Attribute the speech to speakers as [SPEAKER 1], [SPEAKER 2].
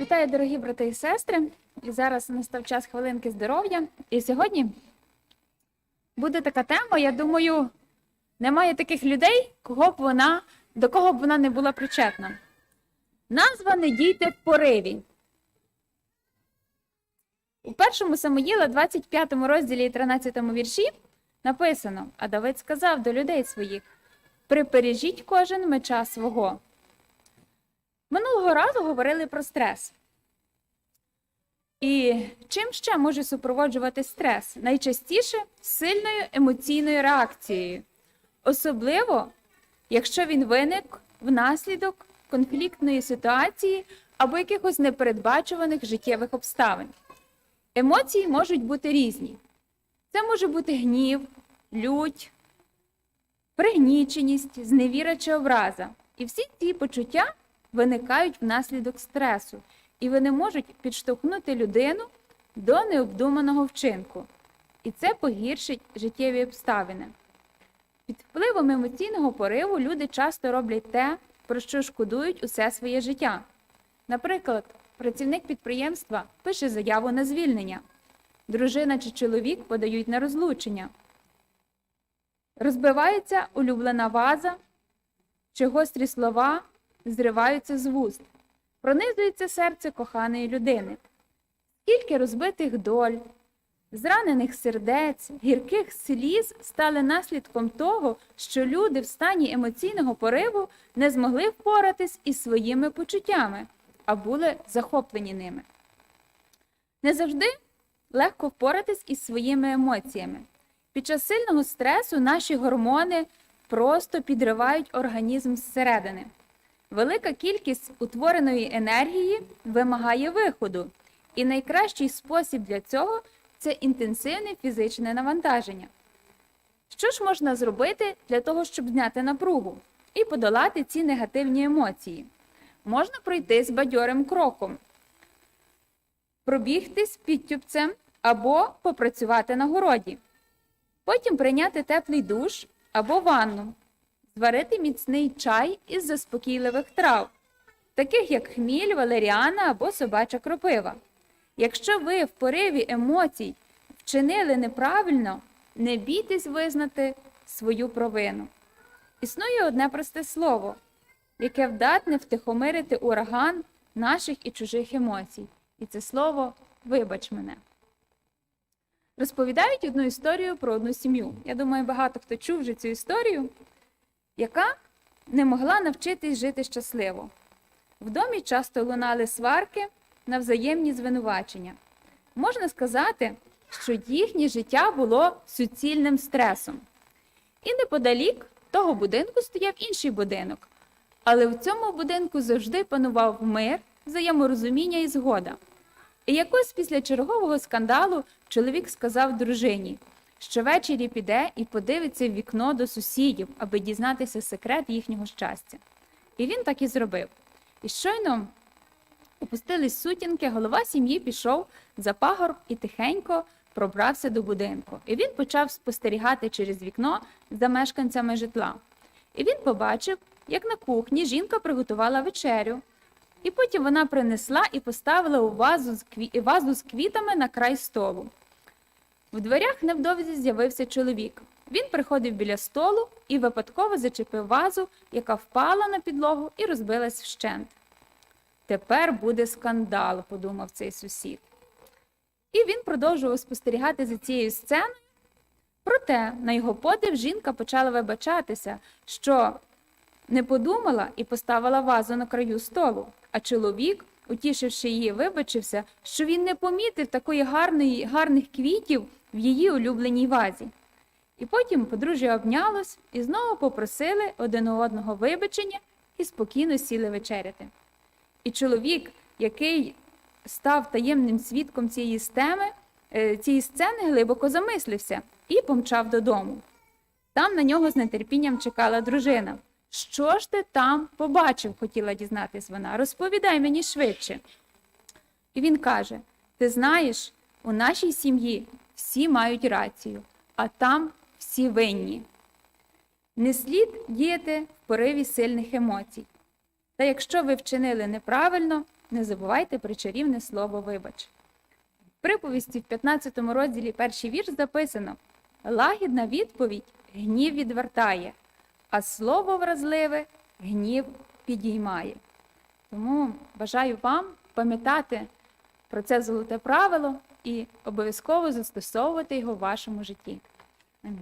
[SPEAKER 1] Вітаю, дорогі брати і сестри. І зараз настав час хвилинки здоров'я. І сьогодні буде така тема. Я думаю, немає таких людей, кого б вона, до кого б вона не була причетна. Назва не дійте в пориві. У першому Самоїла, 25 розділі і 13 вірші написано: А Давид сказав до людей своїх: Припережіть кожен меча свого. Минулого разу говорили про стрес. І чим ще може супроводжувати стрес? Найчастіше сильною емоційною реакцією, особливо, якщо він виник внаслідок конфліктної ситуації або якихось непередбачуваних життєвих обставин. Емоції можуть бути різні. Це може бути гнів, лють, пригніченість, зневіра чи образа. І всі ці почуття виникають внаслідок стресу, і вони можуть підштовхнути людину до необдуманого вчинку. І це погіршить життєві обставини. Під впливом емоційного пориву люди часто роблять те, про що шкодують усе своє життя. Наприклад, працівник підприємства пише заяву на звільнення, дружина чи чоловік подають на розлучення. Розбивається улюблена ваза, чи гострі слова зриваються з вуст, пронизується серце коханої людини. Скільки розбитих доль, зранених сердець, гірких сліз стали наслідком того, що люди в стані емоційного пориву не змогли впоратись із своїми почуттями, а були захоплені ними. Не завжди легко впоратись із своїми емоціями. Під час сильного стресу наші гормони просто підривають організм зсередини. Велика кількість утвореної енергії вимагає виходу, і найкращий спосіб для цього це інтенсивне фізичне навантаження. Що ж можна зробити для того, щоб зняти напругу і подолати ці негативні емоції? Можна пройтись бадьорим кроком, пробігтись підтюбцем або попрацювати на городі, потім прийняти теплий душ або ванну, зварити міцний чай із заспокійливих трав, таких як хміль, валеріана або собача кропива. Якщо ви в пориві емоцій вчинили неправильно, не бійтесь визнати свою провину. Існує одне просте слово, яке вдатне втихомирити ураган наших і чужих емоцій. І це слово вибач мене. Розповідають одну історію про одну сім'ю. Я думаю, багато хто чув вже цю історію, яка не могла навчитись жити щасливо. В домі часто лунали сварки на взаємні звинувачення. Можна сказати, що їхнє життя було суцільним стресом. І неподалік того будинку стояв інший будинок. Але в цьому будинку завжди панував мир, взаєморозуміння і згода. І якось після чергового скандалу чоловік сказав дружині, що ввечері піде і подивиться в вікно до сусідів, аби дізнатися секрет їхнього щастя. І він так і зробив. І щойно опустились сутінки, голова сім'ї пішов за пагорб і тихенько пробрався до будинку. І він почав спостерігати через вікно за мешканцями житла. І він побачив, як на кухні жінка приготувала вечерю. І потім вона принесла і поставила у вазу з квітами на край столу. В дверях невдовзі з'явився чоловік. Він приходив біля столу і випадково зачепив вазу, яка впала на підлогу і розбилась вщент. Тепер буде скандал, подумав цей сусід. І він продовжував спостерігати за цією сценою. Проте, на його подив, жінка почала вибачатися, що не подумала і поставила вазу на краю столу, а чоловік, утішивши її, вибачився, що він не помітив такої гарної, гарних квітів в її улюбленій вазі. І потім подружжя обнялось і знову попросили один у одного вибачення і спокійно сіли вечеряти. І чоловік, який став таємним свідком цієї стеми, е, цієї сцени, глибоко замислився і помчав додому. Там на нього з нетерпінням чекала дружина. Що ж ти там побачив? хотіла дізнатись вона. Розповідай мені швидше. І він каже: Ти знаєш, у нашій сім'ї всі мають рацію, а там всі винні. Не слід діяти в пориві сильних емоцій. Та якщо ви вчинили неправильно, не забувайте про чарівне слово вибач. В приповісті в 15 розділі перший вірш записано: Лагідна відповідь гнів відвертає, а слово вразливе гнів підіймає. Тому бажаю вам пам'ятати про це золоте правило і обов'язково застосовувати його в вашому житті. Амінь.